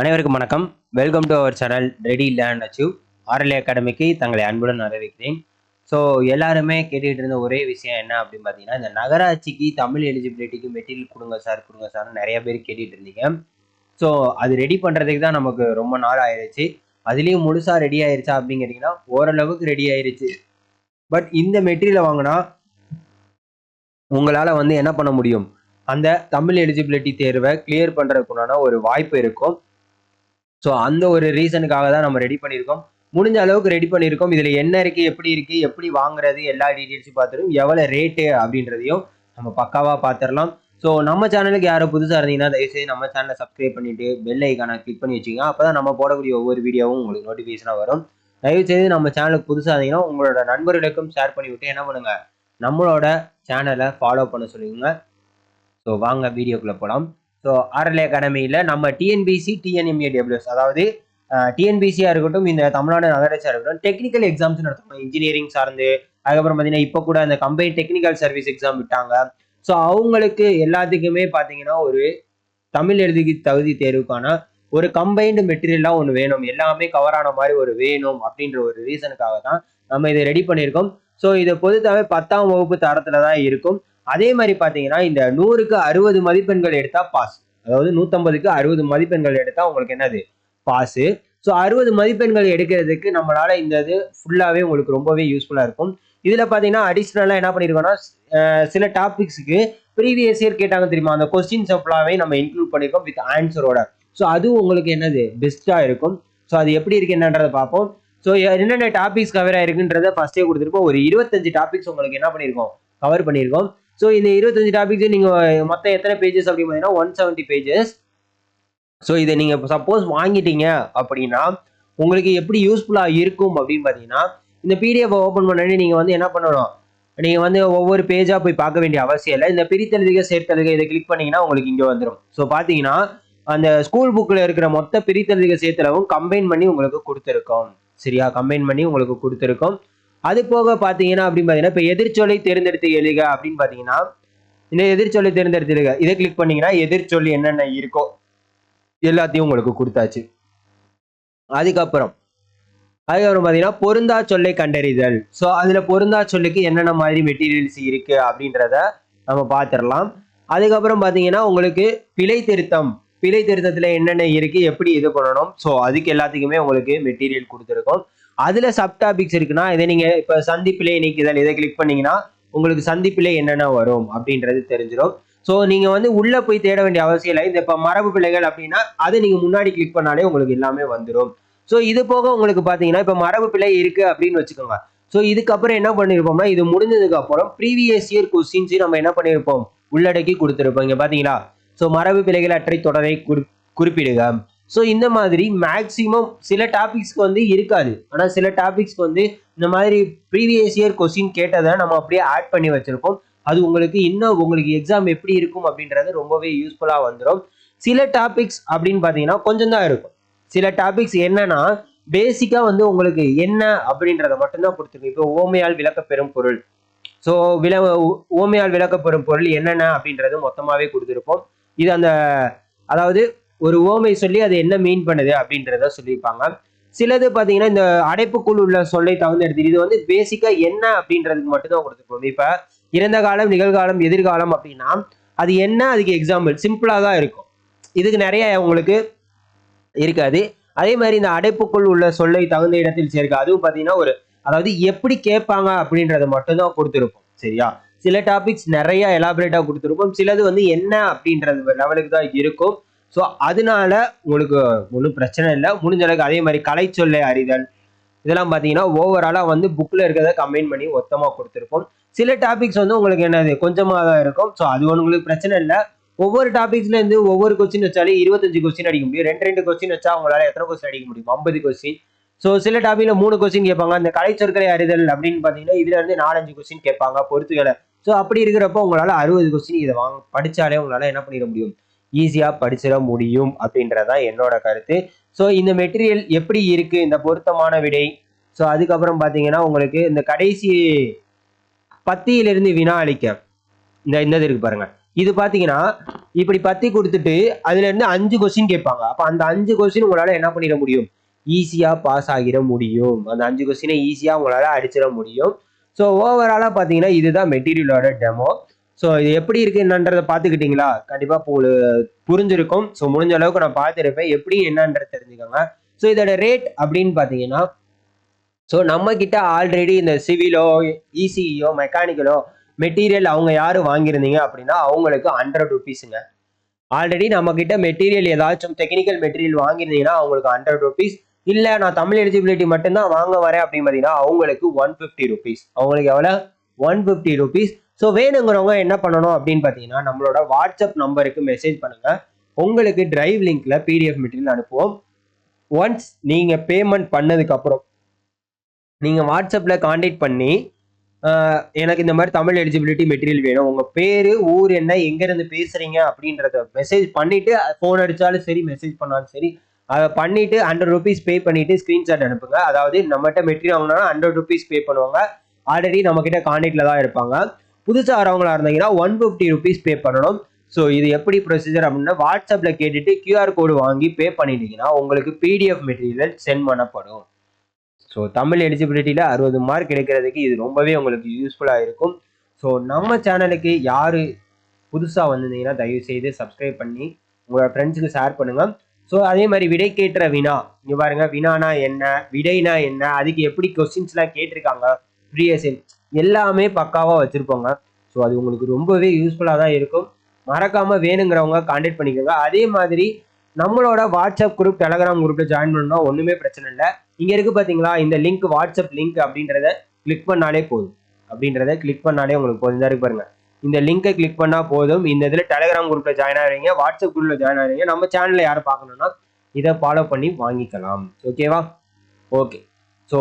அனைவருக்கும் வணக்கம். Welcome to our channel ready land achieve RLA அகாடமிக்கு தங்களை அன்புடன் வரவேற்கிறேன். ஸோ எல்லாருமே கேட்டுக்கிட்டு இருந்த ஒரே விஷயம் என்ன அப்படின்னு பார்த்தீங்கன்னா இந்த நகராட்சிக்கு தமிழ் எலிஜிபிலிட்டிக்கு மெட்டீரியல் கொடுங்க சார் கொடுங்க சார்னு நிறைய பேர் கேட்டுட்டு இருந்தீங்க. ஸோ அது ரெடி பண்ணுறதுக்கு தான் நமக்கு ரொம்ப நாள் ஆயிடுச்சு அதுலேயும் முழுசாக ரெடி ஆயிடுச்சா அப்படின்னு கேட்டிங்கன்னா ஓரளவுக்கு ரெடி ஆயிடுச்சு பட் இந்த மெட்டீரியலை வாங்கினா உங்களால் வந்து என்ன பண்ண முடியும்? அந்த தமிழ் எலிஜிபிலிட்டி தேர்வை கிளியர் பண்ணுறதுக்குண்டான ஒரு வாய்ப்பு இருக்கும். ஸோ அந்த ஒரு ரீசனுக்காக தான் நம்ம ரெடி பண்ணியிருக்கோம். முடிஞ்ச அளவுக்கு ரெடி பண்ணியிருக்கோம். இதில் என்ன இருக்குது எப்படி இருக்குது எப்படி வாங்குறது எல்லா டீட்டெயில்ஸும் பார்த்துரும் எவ்வளோ ரேட்டு அப்படின்றதையும் நம்ம பக்காவாக பார்த்துடலாம். ஸோ நம்ம சேனலுக்கு யாரும் புதுசாக இருந்தீங்கன்னா தயவுசெய்து நம்ம சேனலை சப்ஸ்கிரைப் பண்ணிட்டு பெல் ஐக்கானை கிளிக் பண்ணி வச்சுக்கோங்க. அப்போ தான் நம்ம போடக்கூடிய ஒவ்வொரு வீடியோவும் உங்களுக்கு நோட்டிஃபிகேஷனாக வரும். தயவுசெய்து நம்ம சேனலுக்கு புதுசாக இருந்தீங்கன்னா உங்களோட நண்பர்களுக்கும் ஷேர் பண்ணி விட்டு என்ன பண்ணுங்கள் நம்மளோட சேனலை ஃபாலோ பண்ண சொல்லுங்க ஸோ வாங்க வீடியோக்குள்ளே போகலாம் ஸோ ஆர்எல்ஏ அகாடமியில் நம்ம டிஎன்பிசி டிஎன்எம்ஏ டபிள்யூஎஸ் அதாவது டிஎன்பிசியாக இருக்கட்டும் இந்த தமிழ்நாடு நகராட்சியாக இருக்கட்டும் டெக்னிக்கல் எக்ஸாம்ஸ் நடத்தணும். இன்ஜினியரிங் சார்ந்து அதுக்கப்புறம் பார்த்தீங்கன்னா இப்போ கூட அந்த கம்பைன் டெக்னிக்கல் சர்வீஸ் எக்ஸாம் விட்டாங்க. ஸோ அவங்களுக்கு எல்லாத்துக்குமே பார்த்தீங்கன்னா ஒரு தமிழ் எழுதி தகுதி தேர்வுக்கான ஒரு கம்பைன்டு மெட்டீரியலாக ஒன்று வேணும். எல்லாமே கவர் ஆன மாதிரி ஒரு வேணும் அப்படின்ற ஒரு ரீசனுக்காக தான் நம்ம இதை ரெடி பண்ணியிருக்கோம். ஸோ இதை பொறுத்தவரை பத்தாம் வகுப்பு தரத்தில் தான் இருக்கும். அதே மாதிரி பார்த்தீங்கன்னா இந்த நூறுக்கு அறுபது மதிப்பெண்கள் எடுத்தா பாஸ் அதாவது நூற்றம்பதுக்கு அறுபது மதிப்பெண்கள் எடுத்தா உங்களுக்கு என்னது? பாஸு ஸோ அறுபது மதிப்பெண்கள் எடுக்கிறதுக்கு நம்மளால இந்த இது ஃபுல்லாகவே உங்களுக்கு ரொம்பவே யூஸ்ஃபுல்லாக இருக்கும். இதில் பார்த்தீங்கன்னா அடிஷ்னலாக என்ன பண்ணியிருக்கோம்னா சில டாபிக்ஸுக்கு ப்ரீவியஸ் இயர் கேட்டாங்க தெரியுமா? அந்த கொஸ்டின்ஸ் ஃபுல்லாகவே நம்ம இன்க்ளூட் பண்ணியிருக்கோம் வித் ஆன்சரோட ஸோ அதுவும் உங்களுக்கு என்னது? பெஸ்ட்டாக இருக்கும். ஸோ அது எப்படி இருக்கு என்னன்றதை பார்ப்போம். ஸோ என்னென்ன டாபிக்ஸ் கவர் ஆயிருக்குன்றத ஃபஸ்ட்டே கொடுத்துருப்போம். ஒரு இருபத்தஞ்சு டாபிக்ஸ் உங்களுக்கு என்ன பண்ணியிருக்கோம் கவர் பண்ணியிருக்கோம் ஸோ இந்த இருபத்தஞ்சு டாபிக்ஸ் நீங்கள் மொத்தம் எத்தனை பேஜஸ் அப்படின்னு பார்த்தீங்கன்னா ஒன் செவன்ட்டி பேஜஸ் ஸோ இதை நீங்கள் சப்போஸ் வாங்கிட்டீங்க அப்படின்னா உங்களுக்கு எப்படி யூஸ்ஃபுல்லாக இருக்கும் அப்படின்னு பார்த்தீங்கன்னா இந்த பிடிஎஃப் ஓப்பன் பண்ணி நீங்கள் வந்து என்ன பண்ணணும்? நீங்கள் வந்து ஒவ்வொரு பேஜாக போய் பார்க்க வேண்டிய அவசியம் இல்லை. இந்த பிரித்தெழுதுக சேர்த்தெழுக இதை கிளிக் பண்ணீங்கன்னா உங்களுக்கு இங்கே வந்துடும் ஸோ பார்த்தீங்கன்னா அந்த ஸ்கூல் புக்கில் இருக்கிற மொத்த பிரித்தெழுதுக சேர்த்தளவும் கம்பைன் பண்ணி உங்களுக்கு கொடுத்துருக்கோம். சரியா? கம்பைன் பண்ணி உங்களுக்கு கொடுத்துருக்கோம். அது போக பார்த்தீங்கன்னா அப்படின்னு பார்த்தீங்கன்னா இப்போ எதிர்ச்சொலை தேர்ந்தெடுத்து எழுக அப்படின்னு பார்த்தீங்கன்னா இந்த எதிர்ச்சொலை தேர்ந்தெடுத்து எழுக இதை கிளிக் பண்ணீங்கன்னா எதிர்ச்சொல் என்னென்ன இருக்கோ எல்லாத்தையும் உங்களுக்கு கொடுத்தாச்சு. அதுக்கப்புறம் அதுக்கப்புறம் பார்த்தீங்கன்னா பொருந்தா சொல்லை கண்டறிதல். ஸோ அதில் பொருந்தா சொல்லுக்கு என்னென்ன மாதிரி மெட்டீரியல்ஸ் இருக்கு அப்படின்றத நம்ம பார்த்துடலாம். அதுக்கப்புறம் பார்த்தீங்கன்னா உங்களுக்கு பிழை திருத்தம் பிழை திருத்தத்தில் என்னென்ன இருக்குது எப்படி இது பண்ணணும். ஸோ அதுக்கு எல்லாத்துக்குமே உங்களுக்கு மெட்டீரியல் கொடுத்துருக்கோம். அதில் சப் டாபிக்ஸ் இருக்குன்னா இதை நீங்கள் இப்போ சந்திப்பிழை நீக்குதல் இதை கிளிக் பண்ணீங்கன்னா உங்களுக்கு சந்திப்பிலே என்னென்ன வரும் அப்படின்றது தெரிஞ்சிடும் ஸோ நீங்கள் வந்து உள்ளே போய் தேட வேண்டிய அவசியம் இல்லை. இந்த இப்போ மரபு பிழைகள் அப்படின்னா அதை நீங்கள் முன்னாடி கிளிக் பண்ணாலே உங்களுக்கு எல்லாமே வந்துடும் ஸோ இது போக உங்களுக்கு பார்த்தீங்கன்னா இப்போ மரபு பிழை இருக்குது அப்படின்னு வச்சுக்கோங்க. ஸோ இதுக்கப்புறம் என்ன பண்ணியிருப்போம்னா இது முடிஞ்சதுக்கு அப்புறம் ப்ரீவியஸ் இயர் கொஸ்டின்ஸ் நம்ம என்ன பண்ணியிருப்போம் உள்ளடக்கி கொடுத்துருப்போம். இங்கே பார்த்தீங்களா ஸோ மரபு பிழைகள் அற்றை தொடரை குறி குறிப்பிடுக. ஸோ இந்த மாதிரி மேக்ஸிமம் சில டாபிக்ஸ்க்கு வந்து இருக்காது. ஆனால் சில டாபிக்ஸ்க்கு வந்து இந்த மாதிரி ப்ரீவியஸ் இயர் கொஸ்டின் கேட்டதை நம்ம அப்படியே ஆட் பண்ணி வச்சுருக்கோம் அது உங்களுக்கு இன்னும் உங்களுக்கு எக்ஸாம் எப்படி இருக்கும் அப்படின்றது ரொம்பவே யூஸ்ஃபுல்லாக வந்துடும் சில டாபிக்ஸ் அப்படின்னு பார்த்தீங்கன்னா கொஞ்சம் தான் இருக்கும். சில டாபிக்ஸ் என்னன்னா பேசிக்காக வந்து உங்களுக்கு என்ன அப்படின்றத மட்டும்தான் கொடுத்துருக்கு இப்போ ஓமையால் விளக்கப்பெறும் பொருள். ஸோ விள ஓமையால் விளக்கப்பெறும் பொருள் என்னென்ன அப்படின்றது மொத்தமாகவே கொடுத்துருப்போம். இது அந்த அதாவது ஒரு ஓமை சொல்லி அது என்ன மீன் பண்ணுது அப்படின்றத சொல்லியிருப்பாங்க. சிலது பார்த்தீங்கன்னா இந்த அடைப்புக்குள் உள்ள சொல்லை தகுந்த எடுத்து இது வந்து பேசிக்காக என்ன அப்படின்றதுக்கு மட்டும்தான் கொடுத்துருப்போம் இப்போ இறந்த காலம் நிகழ்காலம் எதிர்காலம் அப்படின்னா அது என்ன அதுக்கு எக்ஸாம்பிள் சிம்பிளாக தான் இருக்கும். இதுக்கு நிறைய உங்களுக்கு இருக்காது. அதே மாதிரி இந்த அடைப்புக்குள் உள்ள சொல்லை தகுந்த இடத்தில் சேர்க்க அதுவும் பார்த்தீங்கன்னா ஒரு அதாவது எப்படி கேட்பாங்க அப்படின்றத மட்டும்தான் கொடுத்துருப்போம். சரியா? சில டாபிக்ஸ் நிறைய எலாபரேட்டாக கொடுத்துருப்போம். சிலது வந்து என்ன அப்படின்றது லெவலுக்கு தான் இருக்கும். ஸோ அதனால உங்களுக்கு ஒன்றும் பிரச்சனை இல்லை. முடிஞ்ச அளவுக்கு அதே மாதிரி கலை சொல்லை அறிதல் இதெல்லாம் பார்த்தீங்கன்னா ஓவராலாக வந்து புக்கில் இருக்கிறத கம்பைன் பண்ணி மொத்தமாக கொடுத்துருப்போம். சில டாபிக்ஸ் வந்து உங்களுக்கு என்னது கொஞ்சமாக தான் இருக்கும். ஸோ அது உங்களுக்கு பிரச்சனை இல்லை. ஒவ்வொரு டாபிக்ஸ்லேருந்து ஒவ்வொரு கொஸ்டின் வச்சாலே இருபத்தஞ்சு கொஸ்டின் அடிக்க முடியும். ரெண்டு ரெண்டு கொஸ்டின் வச்சா உங்களால் எத்தனை கொஸ்டின் அடிக்க முடியும்? ஐம்பது கொஸ்டின் ஸோ சில டாபிக்ல மூணு கொஸ்டின் கேட்பாங்க. அந்த கலை சொற்களை அறிதல் அப்படின்னு பார்த்தீங்கன்னா இதுல இருந்து நாலஞ்சு கொஸ்டின் கேட்பாங்க பொறுத்துகளை ஸோ அப்படி இருக்கிறப்போ உங்களால் அறுபது கொஸ்டின் இதை வாங்க படித்தாலே உங்களால் என்ன பண்ணிட முடியும்? ஈஸியாக படிச்சிட முடியும் அப்படின்றதான் என்னோட கருத்து. ஸோ இந்த மெட்டீரியல் எப்படி இருக்கு? இந்த பொருத்தமான விடை. ஸோ அதுக்கப்புறம் பார்த்தீங்கன்னா உங்களுக்கு இந்த கடைசி பத்தியிலிருந்து வினா அளிக்க. இந்த இந்த இருக்கு பாருங்க. இது பார்த்தீங்கன்னா இப்படி பத்தி கொடுத்துட்டு அதுலேருந்து அஞ்சு கொஸ்டின் கேட்பாங்க. அப்போ அந்த அஞ்சு கொஸ்டின் உங்களால் என்ன பண்ணிட முடியும்? ஈஸியாக பாஸ் ஆகிட முடியும். அந்த அஞ்சு கொஸ்டினை ஈஸியாக உங்களால் அடிச்சிட முடியும். ஸோ ஓவராலாக பார்த்தீங்கன்னா இதுதான் மெட்டீரியலோட டெமோ ஸோ இது எப்படி இருக்கு என்னன்றதை பார்த்துக்கிட்டீங்களா? கண்டிப்பாக உங்களுக்கு புரிஞ்சிருக்கும். ஸோ முடிஞ்ச அளவுக்கு நான் பார்த்துருப்பேன் எப்படி என்னன்றது தெரிஞ்சுக்கோங்க. ஸோ இதோட ரேட் அப்படின்னு பார்த்தீங்கன்னா ஸோ நம்ம கிட்ட ஆல்ரெடி இந்த சிவிலோ இசிஇயோ மெக்கானிக்கலோ மெட்டீரியல் அவங்க யார் வாங்கியிருந்தீங்க அப்படின்னா அவங்களுக்கு ஹண்ட்ரட் ருபீஸுங்க ஆல்ரெடி நம்ம கிட்ட மெட்டீரியல் ஏதாச்சும் டெக்னிக்கல் மெட்டீரியல் வாங்கியிருந்தீங்கன்னா அவங்களுக்கு ஹண்ட்ரட் ருபீஸ் இல்லை நான் தமிழ் எலிஜிபிலிட்டி மட்டும்தான் வாங்க வரேன் அப்படின்னு பார்த்தீங்கன்னா அவங்களுக்கு ஒன் ஃபிஃப்டி ருபீஸ் அவங்களுக்கு எவ்வளோ ஒன் ஃபிஃப்டி ருபீஸ் ஸோ வேணுங்கிறவங்க என்ன பண்ணணும் அப்படின்னு பார்த்தீங்கன்னா நம்மளோட வாட்ஸ்அப் நம்பருக்கு மெசேஜ் பண்ணுங்க. உங்களுக்கு டிரைவ் லிங்க்ல பிடிஎஃப் மெட்டீரியல் அனுப்புவோம். ஒன்ஸ் நீங்கள் பேமெண்ட் பண்ணதுக்கப்புறம் நீங்கள் வாட்ஸ்அப்பில் காண்டாக்ட் பண்ணி எனக்கு இந்த மாதிரி தமிழ் எலிஜிபிலிட்டி மெட்டீரியல் வேணும். உங்கள் பேர் ஊர் என்ன எங்கேருந்து பேசுகிறீங்க அப்படின்றத மெசேஜ் பண்ணிவிட்டு ஃபோன் அடித்தாலும் சரி மெசேஜ் பண்ணாலும் சரி அதை பண்ணிவிட்டு ஹண்ட்ரட் ருபீஸ் பே பண்ணிவிட்டு ஸ்க்ரீன்ஷாட் அனுப்புங்க. அதாவது நம்மகிட்ட மெட்டீரியல் வாங்கினா ஹண்ட்ரட் ருபீஸ் பே பண்ணுவாங்க. ஆல்ரெடி நம்மக்கிட்ட காண்டாக்டில் தான் இருப்பாங்க. புதுசாக வரவங்களா இருந்தீங்கன்னா ஒன் ஃபிஃப்டி ருபீஸ் பே பண்ணணும். ஸோ இது எப்படி ப்ரொசீஜர் அப்படின்னா வாட்ஸ்அப்பில் கேட்டுட்டு கியூஆர் கோடு வாங்கி பே பண்ணிட்டீங்கன்னா உங்களுக்கு பிடிஎஃப் மெட்டீரியல் சென்ட் பண்ணப்படும். ஸோ தமிழ் எலிஜிபிலிட்டியில் அறுபது மார்க் எடுக்கிறதுக்கு இது ரொம்பவே உங்களுக்கு யூஸ்ஃபுல்லாக இருக்கும். ஸோ நம்ம சேனலுக்கு யார் புதுசாக வந்திருந்தீங்கன்னா தயவு செய்து சப்ஸ்கிரைப் பண்ணி உங்களோட ஃப்ரெண்ட்ஸுக்கு ஷேர் பண்ணுங்கள் ஸோ அதே மாதிரி விடை கேட்டுற வினா. இங்கே பாருங்க வினானா என்ன விடைனா என்ன அதுக்கு எப்படி கொஸ்டின்ஸ்லாம் கேட்டிருக்காங்க ப்ரீஎஸ்என் எல்லாமே பக்காவாக வச்சுருப்போங்க. ஸோ அது உங்களுக்கு ரொம்பவே யூஸ்ஃபுல்லாக தான் இருக்கும். மறக்காமல் வேணுங்கிறவங்க காண்டாக்ட் பண்ணிக்கோங்க. அதே மாதிரி நம்மளோட வாட்ஸ்அப் குரூப் டெலகிராம் குரூப்பில் ஜாயின் பண்ணணும்னா ஒன்றுமே பிரச்சனை இல்லை. இங்கே இருக்குது பார்த்தீங்களா இந்த லிங்க் வாட்ஸ்அப் லிங்க் அப்படின்றத கிளிக் பண்ணாலே போதும். அப்படின்றத கிளிக் பண்ணாலே உங்களுக்கு போதும். தான் இருக்கு பாருங்க. இந்த லிங்கை கிளிக் பண்ணால் போதும். இந்த இதில் டெலகிராம் குரூப்பில் ஜாயின் ஆகிறீங்க வாட்ஸ்அப் குரூப்பில் ஜாயின் ஆகிறீங்க நம்ம சேனலில் யாரை பார்க்கணும்னா இதை ஃபாலோ பண்ணி வாங்கிக்கலாம். ஓகேவா ஓகே ஸோ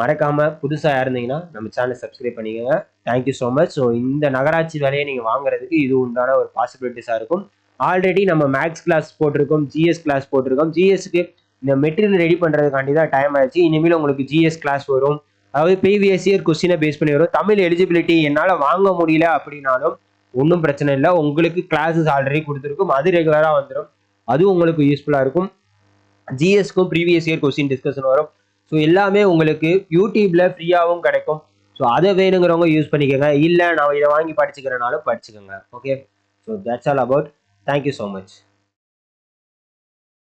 மறக்காம புதுசாக இருந்தீங்கன்னா நம்ம சேனலை சப்ஸ்கிரைப் பண்ணிக்கோங்க. தேங்க்யூ ஸோ மச் ஸோ இந்த நகராட்சி வேலையை நீங்கள் வாங்குறதுக்கு இது உண்டான ஒரு பாசிபிலிட்டிஸாக இருக்கும். ஆல்ரெடி நம்ம மேக்ஸ் கிளாஸ் போட்டிருக்கோம் ஜிஎஸ் கிளாஸ் போட்டிருக்கோம். ஜிஎஸ்க்கு இந்த மெட்டீரியல் ரெடி பண்ணுறதுக்காண்டி தான் டைம் ஆயிடுச்சு. இனிமேல் உங்களுக்கு ஜிஎஸ் கிளாஸ் வரும். அதாவது ப்ரீவியஸ் இயர் கொஸ்டினை பேஸ் பண்ணி வரும். தமிழ் எலிஜிபிலிட்டி என்னால் வாங்க முடியல அப்படின்னாலும் ஒன்றும் பிரச்சனை இல்லை. உங்களுக்கு கிளாஸஸ் ஆல்ரெடி கொடுத்துருக்கும். அது ரெகுலராக வந்துடும் அதுவும் உங்களுக்கு யூஸ்ஃபுல்லாக இருக்கும். ஜிஎஸ்க்கும் ப்ரீவியஸ் இயர் கொஸ்டின் டிஸ்கஷன் வரும். ஸோ எல்லாமே உங்களுக்கு யூடியூப்ல ஃப்ரீயாகவும் கிடைக்கும். ஸோ அதை வேணுங்கிறவங்க யூஸ் பண்ணிக்கோங்க. இல்லை நான் இதை வாங்கி படிச்சுக்கிறனாலும் படிச்சுக்கோங்க. Okay so that's all about thank you so much